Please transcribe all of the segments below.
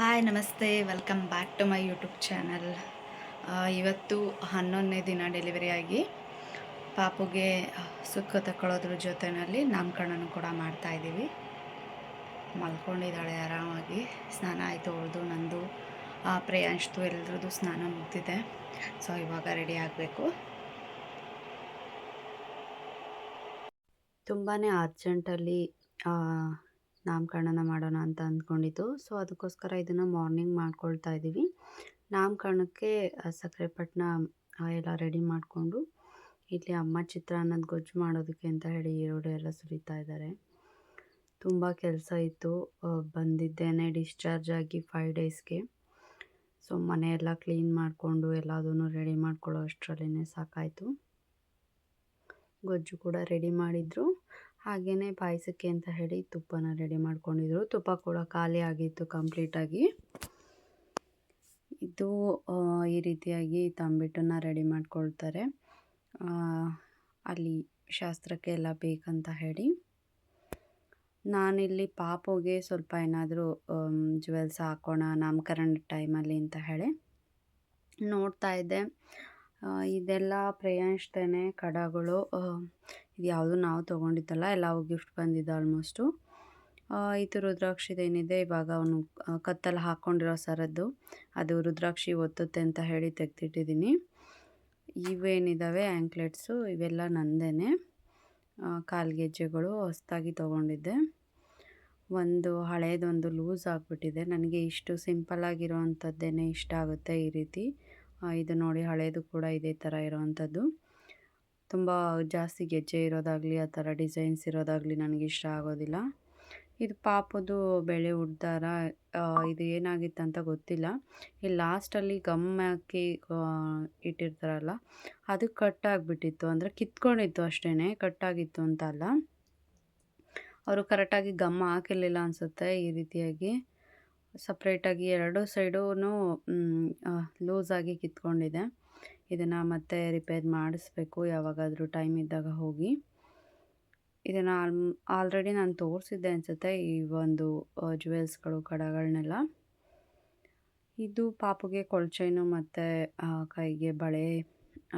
Hi ನಮಸ್ತೆ. Welcome back to my YouTube channel ಇವತ್ತು ಹನ್ನೊಂದನೇ ದಿನ ಡೆಲಿವರಿ ಆಗಿ ಪಾಪುಗೆ ಸುಖ ತಗೊಳ್ಳೋದ್ರ ಜೊತೆಯಲ್ಲಿ ನಾಮಕರಣನೂ ಕೂಡ ಮಾಡ್ತಾಯಿದ್ದೀವಿ ಮಲ್ಕೊಂಡಿದ್ದಾಳೆ ಆರಾಮಾಗಿ. ಸ್ನಾನ ಆಯಿತು ಅವಳದು ನಂದು ಆ, ಪ್ರೇಯಾಂಶ್ದು ಎಲ್ಲರದ್ದು ಸ್ನಾನ ಮುಗ್ದಿದೆ. ಸೊ ಇವಾಗ ರೆಡಿ ಆಗಬೇಕು. ತುಂಬಾ ಅರ್ಜೆಂಟಲ್ಲಿ ನಾಮಕರಣನ ಮಾಡೋಣ ಅಂತ ಅಂದ್ಕೊಂಡಿದ್ದು. ಸೊ, ಅದಕ್ಕೋಸ್ಕರ ಇದನ್ನು ಮಾರ್ನಿಂಗ್ ಮಾಡ್ಕೊಳ್ತಾ ಇದ್ದೀವಿ ನಾಮಕರಣಕ್ಕೆ ಸಕ್ಕರೆ ಪಟ್ಟಣ ಎಲ್ಲ ರೆಡಿ ಮಾಡಿಕೊಂಡು ಇಲ್ಲಿ ಅಮ್ಮ ಚಿತ್ರಾನ್ನದ ಗೊಜ್ಜು ಮಾಡೋದಕ್ಕೆ ಅಂತ ಹೇಳಿ ಈರುಳ್ಳಿ ಎಲ್ಲ ಸುರಿತಾ ಇದ್ದಾರೆ ತುಂಬ ಕೆಲಸ ಇತ್ತು. ಬಂದಿದ್ದೇನೆ ಡಿಸ್ಚಾರ್ಜ್ ಆಗಿ ಫೈವ್ ಡೇಸ್ಗೆ ಸೊ ಮನೆಯೆಲ್ಲ ಕ್ಲೀನ್ ಮಾಡಿಕೊಂಡು ಎಲ್ಲದನ್ನು ರೆಡಿ ಮಾಡ್ಕೊಳ್ಳೋ ಅಷ್ಟರಲ್ಲೇ ಸಾಕಾಯಿತು. ಗೊಜ್ಜು ಕೂಡ ರೆಡಿ ಮಾಡಿದರು. ಹಾಗೆಯೇ ಪಾಯಸಕ್ಕೆ ಅಂತ ಹೇಳಿ ತುಪ್ಪನ ರೆಡಿ ಮಾಡ್ಕೊಂಡಿದ್ರು. ತುಪ್ಪ ಕೂಡ ಖಾಲಿ ಆಗಿತ್ತು ಕಂಪ್ಲೀಟಾಗಿ ಇದು ಈ ರೀತಿಯಾಗಿ ತಂಬಿಟ್ಟನ್ನು ರೆಡಿ ಮಾಡ್ಕೊಳ್ತಾರೆ. ಅಲ್ಲಿ ಶಾಸ್ತ್ರಕ್ಕೆ ಎಲ್ಲ ಬೇಕಂತ ಹೇಳಿ. ನಾನಿಲ್ಲಿ ಪಾಪುಗೆ ಸ್ವಲ್ಪ ಏನಾದರೂ ಜುವೆಲ್ಸ್ ಹಾಕೋಣ, ನಾಮಕರಣ ಟೈಮಲ್ಲಿ ಅಂತ ಹೇಳಿ ನೋಡ್ತಾ ಇದ್ದೆ. ಇದೆಲ್ಲ ಪ್ರಯಾಣಿಸ್ತೇನೆ ಕಡಗಳು ಇದು ಯಾವುದು ನಾವು ತೊಗೊಂಡಿದ್ದಲ್ಲ, ಎಲ್ಲ ಗಿಫ್ಟ್ ಬಂದಿದ್ದು ಆಲ್ಮೋಸ್ಟು ಇದು ರುದ್ರಾಕ್ಷಿದೇನಿದೆ ಇವಾಗ ಅವನು ಕತ್ತಲ್ಲಿ ಹಾಕ್ಕೊಂಡಿರೋ ಸರದ್ದು. ಅದು ರುದ್ರಾಕ್ಷಿ ಒತ್ತುತ್ತೆ ಅಂತ ಹೇಳಿ ತೆಗೆದಿಟ್ಟಿದ್ದೀನಿ ಇವೇನಿದ್ದಾವೆ ಆ್ಯಂಕ್ಲೆಟ್ಸು ಇವೆಲ್ಲ ನಂದೇನೆ. ಕಾಲ್ಗೆಜ್ಜೆಗಳು ಹೊಸದಾಗಿ ತೊಗೊಂಡಿದ್ದೆ. ಒಂದು ಹಳೇದೊಂದು ಲೂಸ್ ಆಗಿಬಿಟ್ಟಿದೆ. ನನಗೆ ಇಷ್ಟು ಸಿಂಪಲ್ಲಾಗಿರೋ ಅಂಥದ್ದೇನೆ ಇಷ್ಟ ಆಗುತ್ತೆ ಈ ರೀತಿ. ಇದು ನೋಡಿ ಹಳೇದು ಕೂಡ ಇದೇ ಥರ ಇರೋವಂಥದ್ದು. ತುಂಬ ಜಾಸ್ತಿ ಗೆಜ್ಜೆ ಇರೋದಾಗಲಿ, ಆ ಥರ ಡಿಸೈನ್ಸ್ ಇರೋದಾಗಲಿ ನನಗೆ ಇಷ್ಟ ಆಗೋದಿಲ್ಲ. ಇದು ಪಾಪದು ಬೆಳೆ ಉಡ್ದಾರ ಇದು ಏನಾಗಿತ್ತು ಅಂತ ಗೊತ್ತಿಲ್ಲ. ಈ ಲಾಸ್ಟಲ್ಲಿ ಗಮ್ ಹಾಕಿ ಇಟ್ಟಿರ್ತಾರಲ್ಲ, ಅದು ಕಟ್ ಆಗಿಬಿಟ್ಟಿತ್ತು. ಅಂದರೆ ಕಿತ್ಕೊಂಡಿತ್ತು ಅಷ್ಟೇ ಕಟ್ಟಾಗಿತ್ತು ಅಂತ ಅಲ್ಲ ಅವರು ಕರೆಕ್ಟಾಗಿ ಗಮ್ ಹಾಕಿರಲಿಲ್ಲ ಅನಿಸುತ್ತೆ ಈ ರೀತಿಯಾಗಿ. ಸಪ್ರೇಟಾಗಿ ಎರಡು ಸೈಡೂ ಲೂಸಾಗಿ ಕಿತ್ಕೊಂಡಿದೆ. ಇದನ್ನು ಮತ್ತೆ ರಿಪೇರ್ ಮಾಡಿಸ್ಬೇಕು, ಯಾವಾಗಾದರೂ ಟೈಮ್ ಇದ್ದಾಗ ಹೋಗಿ. ಇದನ್ನು ಆಲ್ ಆಲ್ರೆಡಿ ನಾನು ತೋರಿಸಿದ್ದೆ ಅನಿಸುತ್ತೆ ಈ ಒಂದು ಜ್ಯುವೆಲ್ಸ್ಗಳು ಕಡಗಳನ್ನೆಲ್ಲ. ಇದು ಪಾಪುಗೆ ಕೊಳಚೈನು ಮತ್ತು ಕೈಗೆ ಬಳೆ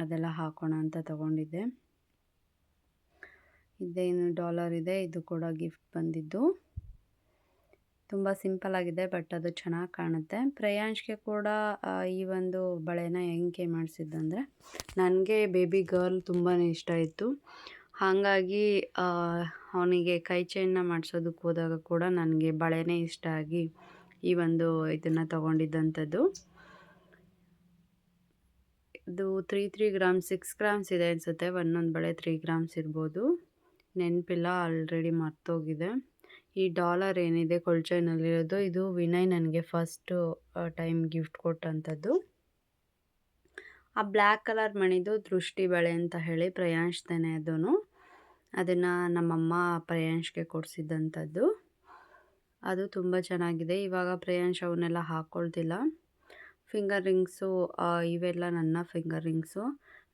ಅದೆಲ್ಲ ಹಾಕೋಣ ಅಂತ ತಗೊಂಡಿದ್ದೆ. ಇದೇನು ಡಾಲರ್ ಇದೆ, ಇದು ಕೂಡ ಗಿಫ್ಟ್ ಬಂದಿದ್ದು. ತುಂಬ ಸಿಂಪಲ್ ಆಗಿದೆ ಬಟ್ ಅದು ಚೆನ್ನಾಗಿ ಕಾಣುತ್ತೆ. ಪ್ರಯಾಂಶ್ಗೆ ಕೂಡ ಈ ಒಂದು ಬಳೆನ ಹೆಂಗೆ ಮಾಡಿಸಿದ್ದಂದರೆ ನನಗೆ ಬೇಬಿ ಗರ್ಲ್ ತುಂಬಾ ಇಷ್ಟ ಇತ್ತು ಹಾಗಾಗಿ ಅವನಿಗೆ ಕೈ ಚೈನ್ನ ಮಾಡಿಸೋದಕ್ಕೆ ಹೋದಾಗ ಕೂಡ ನನಗೆ ಬಳೆನೇ ಇಷ್ಟ ಆಗಿ ಈ ಒಂದು ಇದನ್ನು ತಗೊಂಡಿದ್ದಂಥದ್ದು. ಇದು three three gram, six grams ಇದೆ ಅನಿಸುತ್ತೆ, ಒಂದೊಂದು ಬಳೆ ತ್ರೀ ಗ್ರಾಮ್ಸ್ ಇರ್ಬೋದು. ನೆನಪಿಲ್ಲ, ಆಲ್ರೆಡಿ ಮರ್ತೋಗಿದೆ. ಈ ಡಾಲರ್ ಏನಿದೆ ಕೊಳ್ಚೈನಲ್ಲಿರೋದು ಇದು ವಿನಯ್ ನನಗೆ ಫಸ್ಟು ಟೈಮ್ ಗಿಫ್ಟ್ ಕೊಟ್ಟಂಥದ್ದು ಆ ಬ್ಲ್ಯಾಕ್ ಕಲರ್ ಮಣಿದು ದೃಷ್ಟಿ ಬಳೆ ಅಂತ ಹೇಳಿ ಪ್ರಯಾಂಶ್ದೇನೆ ಅದೂ ಅದನ್ನು ನಮ್ಮಮ್ಮ ಪ್ರಯಾಂಶ್ಗೆ ಕೊಡಿಸಿದ್ದಂಥದ್ದು ಅದು ತುಂಬ ಚೆನ್ನಾಗಿದೆ. ಇವಾಗ ಪ್ರಯಾಂಶ್ ಅವನ್ನೆಲ್ಲ ಹಾಕ್ಕೊಳ್ತಿಲ್ಲ ಫಿಂಗರ್ ರಿಂಗ್ಸು ಇವೆಲ್ಲ ನನ್ನ ಫಿಂಗರ್ ರಿಂಗ್ಸು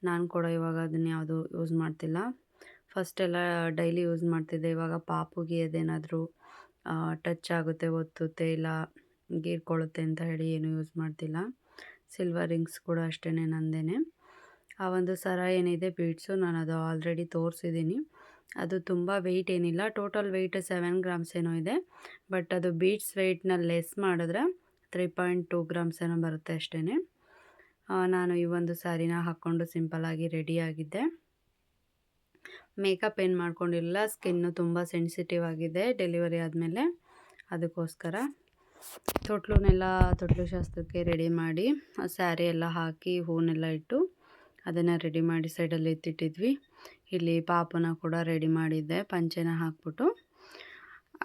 ನಾನು ಕೂಡ ಇವಾಗ ಅದನ್ನು ಯಾವುದು ಯೂಸ್ ಮಾಡ್ತಿಲ್ಲ. ಫಸ್ಟೆಲ್ಲ ಡೈಲಿ ಯೂಸ್ ಮಾಡ್ತಿದ್ದೆ. ಇವಾಗ ಪಾಪುಗೆ ಅದೇನಾದರೂ ಟಚ್ ಆಗುತ್ತೆ, ಒತ್ತುತ್ತೆ, ಇಲ್ಲ ಗೀರ್ಕೊಳ್ಳುತ್ತೆ ಅಂತ ಹೇಳಿ ಏನು ಯೂಸ್ ಮಾಡ್ತಿಲ್ಲ. ಸಿಲ್ವರ್ ರಿಂಗ್ಸ್ ಕೂಡ ಅಷ್ಟೇ ನಂದೇನೆ. ಆ ಒಂದು ಸರ ಏನಿದೆ ಬೀಡ್ಸು ನಾನು ಅದು ಆಲ್ರೆಡಿ ತೋರಿಸಿದ್ದೀನಿ. ಅದು ತುಂಬ ವೆಯ್ಟ್ ಏನಿಲ್ಲ ಟೋಟಲ್ ವೆಯ್ಟ್ ಸೆವೆನ್ ಗ್ರಾಮ್ಸ್ ಏನೋ ಇದೆ. ಬಟ್ ಅದು ಬೀಡ್ಸ್ ವೆಯ್ಟ್ನ ಲೆಸ್ ಮಾಡಿದ್ರೆ ತ್ರೀ ಪಾಯಿಂಟ್ ಟೂ ಗ್ರಾಮ್ಸ್ ಏನೋ ಬರುತ್ತೆ ಅಷ್ಟೇ ನಾನು ಈ ಒಂದು ಸ್ಯಾರಿನ ಹಾಕ್ಕೊಂಡು ಸಿಂಪಲ್ಲಾಗಿ ರೆಡಿಯಾಗಿದ್ದೆ ಮೇಕಪ್ ಏನು ಮಾಡ್ಕೊಂಡಿಲ್ಲ, ಸ್ಕಿನ್ನು ತುಂಬ ಸೆನ್ಸಿಟಿವ್ ಆಗಿದೆ ಡೆಲಿವರಿ ಆದಮೇಲೆ. ಅದಕ್ಕೋಸ್ಕರ ತೊಟ್ಲುನೆಲ್ಲ, ತೊಟ್ಲು ಶಾಸ್ತ್ರಕ್ಕೆ ರೆಡಿ ಮಾಡಿ ಸ್ಯಾರಿ ಎಲ್ಲ ಹಾಕಿ, ಹೂನೆಲ್ಲ ಇಟ್ಟು ಅದನ್ನು ರೆಡಿ ಮಾಡಿ ಸೈಡಲ್ಲಿ ಎತ್ತಿಟ್ಟಿದ್ವಿ ಇಲ್ಲಿ ಪಾಪನ ಕೂಡ ರೆಡಿ ಮಾಡಿದ್ದೆ, ಪಂಚೆನ ಹಾಕ್ಬಿಟ್ಟು.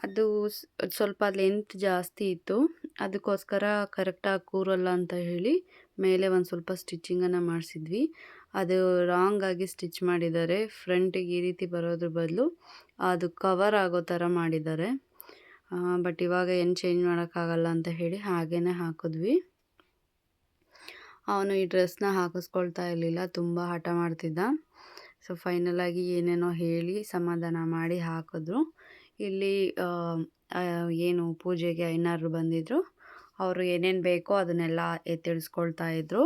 ಅದು ಸ್ವಲ್ಪ ಲೆಂತ್ ಜಾಸ್ತಿ ಇತ್ತು. ಅದಕ್ಕೋಸ್ಕರ ಕರೆಕ್ಟಾಗಿ ಕೂರಲ್ಲ ಅಂತ ಹೇಳಿ, ಮೇಲೆ ಒಂದು ಸ್ವಲ್ಪ ಸ್ಟಿಚ್ಚಿಂಗನ್ನು ಮಾಡಿಸಿದ್ವಿ. ಅದು ರಾಂಗ್ ಆಗಿ ಸ್ಟಿಚ್ ಮಾಡಿದ್ದಾರೆ. ಫ್ರಂಟಿಗೆ ಈ ರೀತಿ ಬರೋದ್ರ ಬದಲು ಅದು ಕವರ್ ಆಗೋ ಥರ ಮಾಡಿದ್ದಾರೆ. ಬಟ್ ಇವಾಗ ಏನು ಚೇಂಜ್ ಮಾಡೋಕ್ಕಾಗಲ್ಲ ಅಂತ ಹೇಳಿ ಹಾಗೇ ಹಾಕಿದ್ವಿ. ಅವನು ಈ ಡ್ರೆಸ್ನ ಹಾಕಿಸ್ಕೊಳ್ತಾ ಇರಲಿಲ್ಲ, ತುಂಬ ಹಠ ಮಾಡ್ತಿದ್ದ. ಸೊ ಫೈನಲಾಗಿ ಏನೇನೋ ಹೇಳಿ ಸಮಾಧಾನ ಮಾಡಿ ಹಾಕಿದ್ರು. ಇಲ್ಲಿ ಏನು ಪೂಜೆಗೆ ಐನಾರು ಬಂದಿದ್ದರು ಅವರು ಏನೇನು ಬೇಕೋ ಅದನ್ನೆಲ್ಲ ಎತ್ತಿಳಿಸ್ಕೊಳ್ತಾ ತಿಳಿಸ್ಕೊಳ್ತಾ ಇದ್ದರು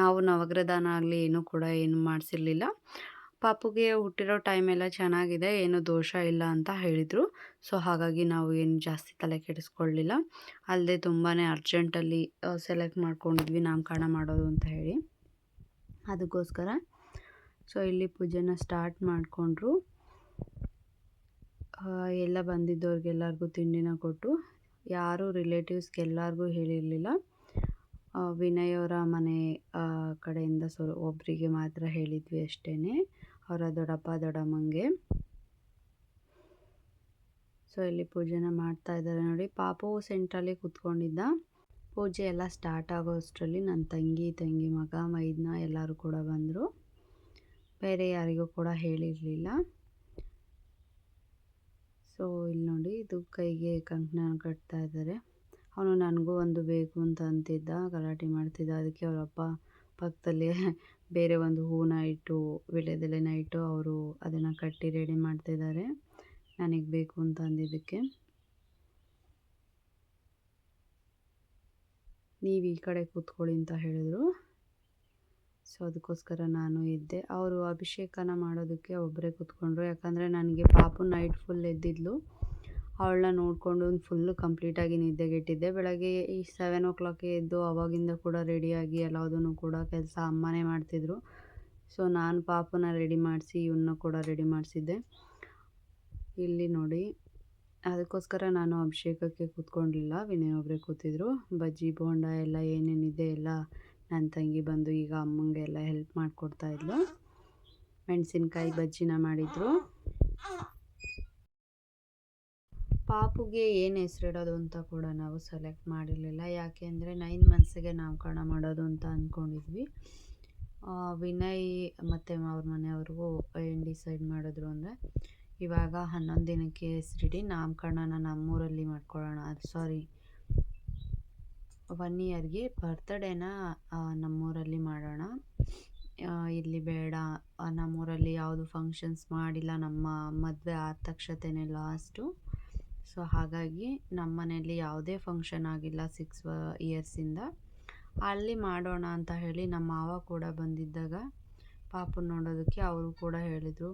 ನಾವು ನವಗ್ರಹದಾನ ಆಗಲಿ ಏನೂ ಕೂಡ ಏನು ಮಾಡಿಸಿರ್ಲಿಲ್ಲ. ಪಾಪುಗೆ ಹುಟ್ಟಿರೋ ಟೈಮ್ ಎಲ್ಲ ಚೆನ್ನಾಗಿದೆ, ಏನು ದೋಷ ಇಲ್ಲ ಅಂತ ಹೇಳಿದರು. ಸೊ ಹಾಗಾಗಿ ನಾವು ಏನು ಜಾಸ್ತಿ ತಲೆ ಕೆಡಿಸ್ಕೊಳ್ಳಿಲ್ಲ ಅಲ್ಲದೆ ತುಂಬಾ ಅರ್ಜೆಂಟಲ್ಲಿ ಸೆಲೆಕ್ಟ್ ಮಾಡ್ಕೊಂಡಿದ್ವಿ ನಾಮಕರಣ ಮಾಡೋದು ಅಂತ ಹೇಳಿ. ಅದಕ್ಕೋಸ್ಕರ ಸೊ ಇಲ್ಲಿ ಪೂಜೆನ ಸ್ಟಾರ್ಟ್ ಮಾಡಿಕೊಂಡ್ರು. ಎಲ್ಲ ಬಂದಿದ್ದವ್ರಿಗೆಲ್ಲರಿಗೂ ತಿಂಡಿನ ಕೊಟ್ಟು, ಯಾರು ರಿಲೇಟಿವ್ಸ್ಗೆಲ್ಲರಿಗೂ ಹೇಳಿರಲಿಲ್ಲ. ವಿನಯ್ ಅವರ ಮನೆ ಕಡೆಯಿಂದ ಸೊ ಒಬ್ಬರಿಗೆ ಮಾತ್ರ ಹೇಳಿದ್ವಿ ಅಷ್ಟೇ ಅವರ ದೊಡ್ಡಪ್ಪ, ದೊಡ್ಡಮ್ಮಂಗೆ. ಸೊ ಇಲ್ಲಿ ಪೂಜೆನ ಮಾಡ್ತಾ ಇದ್ದಾರೆ ನೋಡಿ. ಪಾಪು ಸೆಂಟ್ರಲ್ಲಿ ಕೂತ್ಕೊಂಡಿದ್ದ. ಪೂಜೆ ಎಲ್ಲ ಸ್ಟಾರ್ಟ್ ಆಗೋ ಅಷ್ಟರಲ್ಲಿ ನನ್ನ ತಂಗಿ ತಂಗಿ ಮಗ, ಮೈದ್ನ ಎಲ್ಲರೂ ಕೂಡ ಬಂದರು. ಬೇರೆ ಯಾರಿಗೂ ಕೂಡ ಹೇಳಿರಲಿಲ್ಲ. ಸೊ ಇಲ್ಲಿ ನೋಡಿ, ಇದು ಕೈಗೆ ಕಂಕಣ ಕಟ್ತಾ ಇದ್ದಾರೆ. ಅವನು ನನಗೂ ಒಂದು ಬೇಕು ಅಂತ ಅಂತಿದ್ದ, ಗಲಾಟೆ ಮಾಡ್ತಿದ್ದ. ಅದಕ್ಕೆ ಅವರಪ್ಪ ಪಕ್ಕದಲ್ಲಿ ಬೇರೆ ಒಂದು ಹೂವನ್ನ ಇಟ್ಟು ವೀಳ್ಯದೆಲೆನ ಇಟ್ಟು ಅವರು ಅದನ್ನು ಕಟ್ಟಿ ರೆಡಿ ಮಾಡ್ತಿದ್ದಾರೆ. ನನಗೆ ಬೇಕು ಅಂತ ಅಂದಿದ್ದಕ್ಕೆ. ನೀವು ಈ ಕಡೆ ಕೂತ್ಕೊಳ್ಳಿ ಅಂತ ಹೇಳಿದರು. ಸೊ ಅದಕ್ಕೋಸ್ಕರ ನಾನು ಇದ್ದೆ. ಅವರು ಅಭಿಷೇಕನ ಮಾಡೋದಕ್ಕೆ ಒಬ್ಬರೇ ಕೂತ್ಕೊಂಡ್ರು. ಯಾಕಂದರೆ ನನಗೆ ಪಾಪು ನೈಟ್ ಫುಲ್ ಎದ್ದಿದ್ಲು. ಅವಳನ್ನ ನೋಡಿಕೊಂಡು ಫುಲ್ಲು ಕಂಪ್ಲೀಟಾಗಿ ನಿದ್ದೆಗೆಟ್ಟಿದ್ದೆ. ಬೆಳಗ್ಗೆ ಈ ಸೆವೆನ್ ಓ ಕ್ಲಾಕ್ಗೆ ಎದ್ದು ಅವಾಗಿಂದ ಕೂಡ ರೆಡಿಯಾಗಿ ಎಲ್ಲದನ್ನು ಕೂಡ ಕೆಲಸ ಅಮ್ಮನೇ ಮಾಡ್ತಿದ್ರು. ಸೊ ನಾನು ಪಾಪನ ರೆಡಿ ಮಾಡಿಸಿ ಇವನ್ನ ಕೂಡ ರೆಡಿ ಮಾಡಿಸಿದ್ದೆ. ಇಲ್ಲಿ ನೋಡಿ, ಅದಕ್ಕೋಸ್ಕರ ನಾನು ಅಭಿಷೇಕಕ್ಕೆ ಕೂತ್ಕೊಂಡಿಲ್ಲ. ವಿನಯ್ ಒಬ್ಬರೇ ಕೂತಿದ್ರು. ಬಜ್ಜಿ, ಬೋಂಡ ಎಲ್ಲ ಏನೇನಿದೆ ಎಲ್ಲ ನನ್ನ ತಂಗಿ ಬಂದು ಈಗ ಅಮ್ಮಂಗೆ ಎಲ್ಲ ಹೆಲ್ಪ್ ಮಾಡಿಕೊಡ್ತಾ ಇದ್ಲು. ಮೆಣಸಿನ್ಕಾಯಿ ಬಜ್ಜಿನ ಮಾಡಿದ್ರು. ಪಾಪುಗೆ ಏನು ಹೆಸರಿಡೋದು ಅಂತ ಕೂಡ ನಾವು ಸೆಲೆಕ್ಟ್ ಮಾಡಿರಲಿಲ್ಲ. ಯಾಕೆ ಅಂದರೆ ನೈನ್ ಮಂತ್ಸಿಗೆ ನಾಮಕರಣ ಮಾಡೋದು ಅಂತ ಅಂದ್ಕೊಂಡಿದ್ವಿ ವಿನಯ್ ಮತ್ತು ಅವ್ರ ಮನೆಯವ್ರಿಗೂ ಏನು ಡಿಸೈಡ್ ಮಾಡಿದ್ರು ಅಂದರೆ ಇವಾಗ ಹನ್ನೊಂದು ದಿನಕ್ಕೆ ಹೆಸರಿಡಿ, ನಾಮಕರಣನ ನಮ್ಮೂರಲ್ಲಿ ಮಾಡ್ಕೊಳ್ಳೋಣ. ಅದು ಸಾರಿ ಒನ್ ಇಯರ್ಗೆ ಬರ್ತಡೇನ ನಮ್ಮೂರಲ್ಲಿ ಮಾಡೋಣ. ಇಲ್ಲಿ ಬೇಡ. ನಮ್ಮೂರಲ್ಲಿ ಯಾವುದು ಫಂಕ್ಷನ್ಸ್ ಮಾಡಿಲ್ಲ. ನಮ್ಮ ಮದುವೆ ಆದ ತಕ್ಷಣನೇ ಲಾಸ್ಟು ಸೊ ಹಾಗಾಗಿ ನಮ್ಮ ಮನೆಯಲ್ಲಿ ಯಾವುದೇ ಫಂಕ್ಷನ್ ಆಗಿಲ್ಲ ಸಿಕ್ಸ್ ಇಯರ್ಸಿಂದ ಅಲ್ಲಿ ಮಾಡೋಣ ಅಂತ ಹೇಳಿ ನಮ್ಮ ಮಾವ ಕೂಡ ಬಂದಿದ್ದಾಗ ಪಾಪು ನೋಡೋದಕ್ಕೆ ಅವರು ಕೂಡ ಹೇಳಿದರು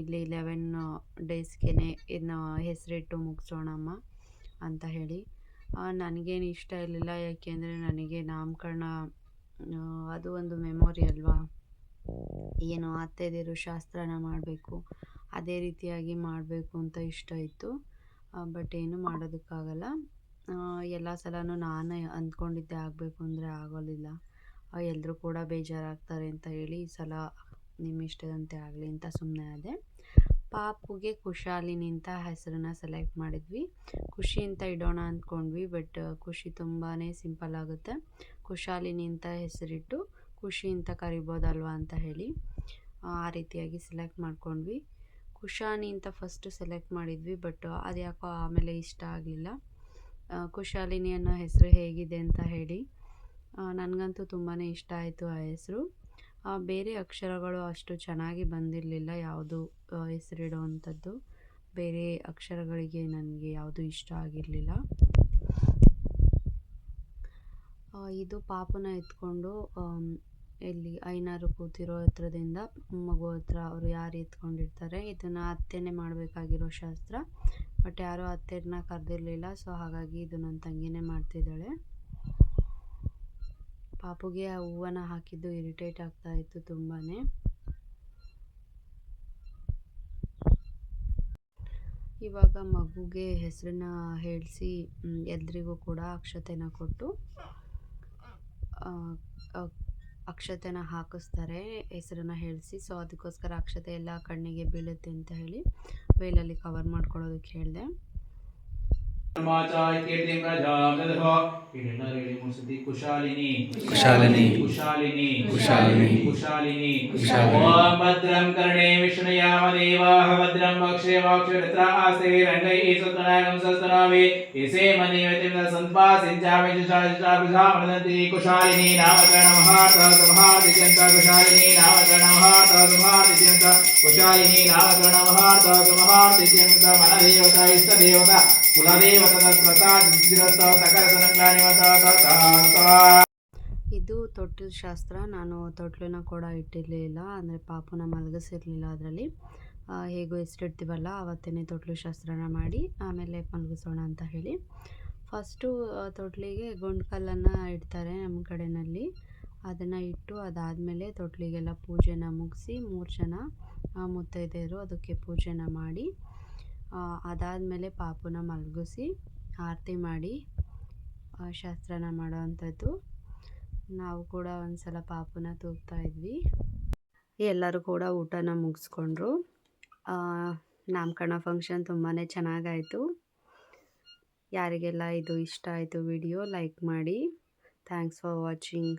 ಇಲ್ಲಿ ಲೆವೆನ್ ಡೇಸ್ಗೆ ಇನ್ನು ಹೆಸರಿಟ್ಟು ಮುಗಿಸೋಣಮ್ಮ ಅಂತ ಹೇಳಿ. ನನಗೇನು ಇಷ್ಟ ಇರಲಿಲ್ಲ, ಯಾಕೆಂದರೆ ನನಗೆ ನಾಮಕರಣ ಅದು ಒಂದು ಮೆಮೊರಿ ಅಲ್ವಾ? ಏನು ಅತ್ತೆದಿರು ಶಾಸ್ತ್ರನ ಮಾಡಬೇಕು, ಅದೇ ರೀತಿಯಾಗಿ ಮಾಡಬೇಕು ಅಂತ ಇಷ್ಟ ಇತ್ತು. ಬಟ್ ಏನು ಮಾಡೋದಕ್ಕಾಗಲ್ಲ. ಎಲ್ಲ ಸಲವೂ ನಾನೇ ಅಂದ್ಕೊಂಡಿದ್ದೆ ಆಗಬೇಕು ಅಂದರೆ ಆಗೋದಿಲ್ಲ. ಎಲ್ಲರೂ ಕೂಡ ಬೇಜಾರಾಗ್ತಾರೆ ಅಂತ ಹೇಳಿ ಈ ಸಲ ನಿಮ್ಮ ಇಷ್ಟದಂತೆ ಆಗಲಿ ಅಂತ ಸುಮ್ಮನೆ ಆದೆ. ಪಾಪುಗೆ ಕುಶಾಲಿನಿ ಅಂತ ಹೆಸರನ್ನ ಸೆಲೆಕ್ಟ್ ಮಾಡಿದ್ವಿ. ಖುಷಿ ಅಂತ ಇಡೋಣ ಅಂದ್ಕೊಂಡ್ವಿ ಬಟ್ ಖುಷಿ ತುಂಬಾ ಸಿಂಪಲ್ ಆಗುತ್ತೆ. ಕುಶಾಲಿನಿ ಅಂತ ಹೆಸರಿಟ್ಟು ಖುಷಿ ಅಂತ ಕರಿಬೋದಲ್ವಾ ಅಂತ ಹೇಳಿ ಆ ರೀತಿಯಾಗಿ ಸೆಲೆಕ್ಟ್ ಮಾಡ್ಕೊಂಡ್ವಿ. ಕುಶಾನಿ ಅಂತ ಫಸ್ಟು ಸೆಲೆಕ್ಟ್ ಮಾಡಿದ್ವಿ ಬಟ್ ಅದು ಯಾಕೋ ಆಮೇಲೆ ಇಷ್ಟ ಆಗಲಿಲ್ಲ. ಕುಶಾಲಿನಿ ಅನ್ನೋ ಹೆಸರು ಹೇಗಿದೆ ಅಂತ ಹೇಳಿ. ನನಗಂತೂ ತುಂಬಾ ಇಷ್ಟ ಆಯಿತು ಆ ಹೆಸರು. ಬೇರೆ ಅಕ್ಷರಗಳು ಅಷ್ಟು ಚೆನ್ನಾಗಿ ಬಂದಿರಲಿಲ್ಲ, ಯಾವುದು ಹೆಸರಿಡುವಂಥದ್ದು ಬೇರೆ ಅಕ್ಷರಗಳಿಗೆ ನನಗೆ ಯಾವುದು ಇಷ್ಟ ಆಗಿರಲಿಲ್ಲ. ಇದು ಪಾಪನ ಎತ್ಕೊಂಡು ಇಲ್ಲಿ ಐನಾರು ಕೂತಿರೋ ಹತ್ರದಿಂದ ಮಗು ಹತ್ರ ಅವರು ಯಾರು ಎತ್ಕೊಂಡಿರ್ತಾರೆ. ಇದನ್ನು ಅತ್ತೆನೇ ಮಾಡಬೇಕಾಗಿರೋ ಶಾಸ್ತ್ರ. ಬಟ್ ಯಾರೂ ಅತ್ತೆನ ಕರೆದಿರಲಿಲ್ಲ. ಸೊ, ಹಾಗಾಗಿ ಇದು ನನ್ನ ತಂಗಿನೇ ಮಾಡ್ತಿದ್ದಾಳೆ. ಪಾಪುಗೆ ಆ ಹೂವನ್ನು ಹಾಕಿದ್ದು ಇರಿಟೇಟ್ ಆಗ್ತಾ ಇತ್ತು ತುಂಬಾ ಇವಾಗ ಮಗುಗೆ ಹೆಸರನ್ನ ಹೇಳಿಸಿ ಎಲ್ರಿಗೂ ಕೂಡ ಅಕ್ಷತೆನ ಕೊಟ್ಟು ಅಕ್ಷತೆನ ಹಾಕಿಸ್ತಾರೆ, ಹೆಸರನ್ನ ಹೇಳಿಸಿ. ಸೊ ಅದಕ್ಕೋಸ್ಕರ ಅಕ್ಷತೆ ಎಲ್ಲ ಕಣ್ಣಿಗೆ ಬೀಳುತ್ತೆ ಅಂತ ಹೇಳಿ ವೇಲಲ್ಲಿ ಕವರ್ ಮಾಡ್ಕೊಳ್ಳೋದಕ್ಕೆ ಹೇಳಿದೆ. कुशालिनी। कुशालिनी। कुशालिनी। कुशालिनी। कुशालिनी। कुशालिनी। ॐ भद्रं कर्णे विष्णुयामदेवाः भद्रं वक्षे वाक्षरत्र आस्ते रङ्गैः सत्तनागं सस्तनावे यसे मनेवति सन्त्वा सिञ्चामि वदन्ति कुशालिनी नामकरणमहार्थ संहार्दित्यन्त कुशालिनी नामकरणमहार्थ संहार्दित्यन्त कुशालिनी नामकरणमहार्थ संहार्दित्यन्त मनदेवता इष्टदेवता कुलदेव ಇದು ತೊಟ್ಟಿಲು ಶಾಸ್ತ್ರ. ನಾನು ತೊಟ್ಲನ್ನ ಕೂಡ ಇಟ್ಟಿರಲಿಲ್ಲ ಅಂದರೆ ಪಾಪುನ ಮಲಗಿಸಿರ್ಲಿಲ್ಲ ಅದರಲ್ಲಿ. ಹೇಗೂ ಎಷ್ಟಿಡ್ತೀವಲ್ಲ ಅವತ್ತೇನೆ ತೊಟ್ಲು ಶಾಸ್ತ್ರನ ಮಾಡಿ ಆಮೇಲೆ ಮಲಗಿಸೋಣ ಅಂತ ಹೇಳಿ. ಫಸ್ಟು ತೊಟ್ಲಿಗೆ ಗುಂಡ್ಕಲ್ಲನ್ನು ಇಡ್ತಾರೆ ನಮ್ಮ ಕಡೆಯಲ್ಲಿ ಅದನ್ನು ಇಟ್ಟು ಅದಾದಮೇಲೆ ತೊಟ್ಲಿಗೆಲ್ಲ ಪೂಜೆನ ಮುಗಿಸಿ ಮೂರು ಜನ ಮುತ್ತೈದೆಯರು ಅದಕ್ಕೆ ಪೂಜೆನ ಮಾಡಿ ಅದಾದಮೇಲೆ ಪಾಪುನ ಮಲಗಿಸಿ ಆರತಿ ಮಾಡಿ ಶಾಸ್ತ್ರನ ಮಾಡೋ ಅಂಥದ್ದು ನಾವು ಕೂಡ ಒಂದು ಸಲ ಪಾಪುನ ತೂಗ್ತಾ ಇದ್ವಿ. ಎಲ್ಲರೂ ಕೂಡ ಊಟನ ಮುಗಿಸ್ಕೊಂಡ್ರು. ನಾಮಕರಣ ಫಂಕ್ಷನ್ ತುಂಬಾ ಚೆನ್ನಾಗಾಯಿತು. ಯಾರಿಗೆಲ್ಲ ಇದು ಇಷ್ಟ ಆಯಿತು ವಿಡಿಯೋ ಲೈಕ್ ಮಾಡಿ. Thanks for watching